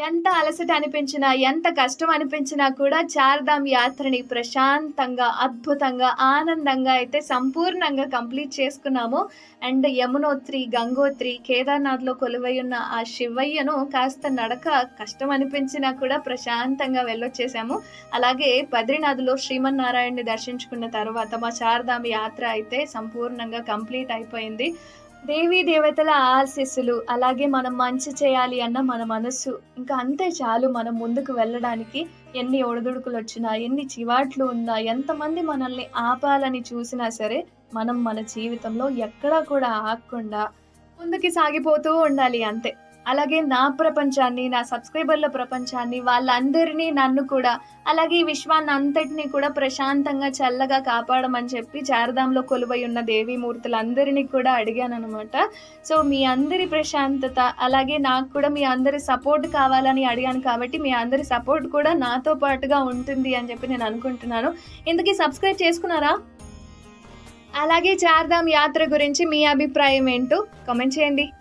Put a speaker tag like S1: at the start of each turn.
S1: ఎంత అలసట అనిపించినా, ఎంత కష్టం అనిపించినా కూడా చార్ధామ్ యాత్రని ప్రశాంతంగా, అద్భుతంగా, ఆనందంగా అయితే సంపూర్ణంగా కంప్లీట్ చేసుకున్నాము. అండ్ యమునోత్రి, గంగోత్రి, కేదార్‌నాథ్‌లో కొలువై ఉన్న ఆ శివయ్యను కాస్త నడక కష్టం అనిపించినా కూడా ప్రశాంతంగా వెళ్ళొచ్చేసాము. అలాగే బద్రీనాథ్‌లో శ్రీమన్నారాయణ్‌ని దర్శించుకున్న తర్వాత మా చార్ధామ్ యాత్ర అయితే సంపూర్ణంగా కంప్లీట్ అయిపోయింది. దేవీ దేవతల ఆశీస్సులు, అలాగే మనం మంచి చేయాలి అన్న మన మనస్సు ఇంకా అంతే చాలు మనం ముందుకు వెళ్ళడానికి. ఎన్ని ఒడిదుడుకులొచ్చినా, ఎన్ని చివాట్లు ఉన్నా, ఎంతమంది మనల్ని ఆపాలని చూసినా సరే, మనం మన జీవితంలో ఎక్కడా కూడా ఆగకుండా ముందుకి సాగిపోతూ ఉండాలి అంతే. అలాగే నా ప్రపంచాన్ని, నా సబ్‌స్క్రైబర్ల ప్రపంచాన్ని, వాళ్ళందరినీ, నన్ను కూడా, అలాగే ఈ విశ్వాన్నంతటిని కూడా ప్రశాంతంగా, చల్లగా కాపాడమని చెప్పి చారదాంలో కొలువై ఉన్న దేవీమూర్తులందరినీ కూడా అడిగాననమాట. సో, మీ అందరి ప్రశాంతత, అలాగే నాకు కూడా మీ అందరి సపోర్ట్ కావాలని అడిగాను కాబట్టి, మీ అందరి సపోర్ట్ కూడా నాతో పాటుగా ఉంటుంది అని చెప్పి నేను అనుకుంటున్నాను. ఇందుకీ సబ్‌స్క్రైబ్ చేసుకున్నారా? అలాగే చార్ధామ్ యాత్ర గురించి మీ అభిప్రాయం ఏంటో కామెంట్ చేయండి.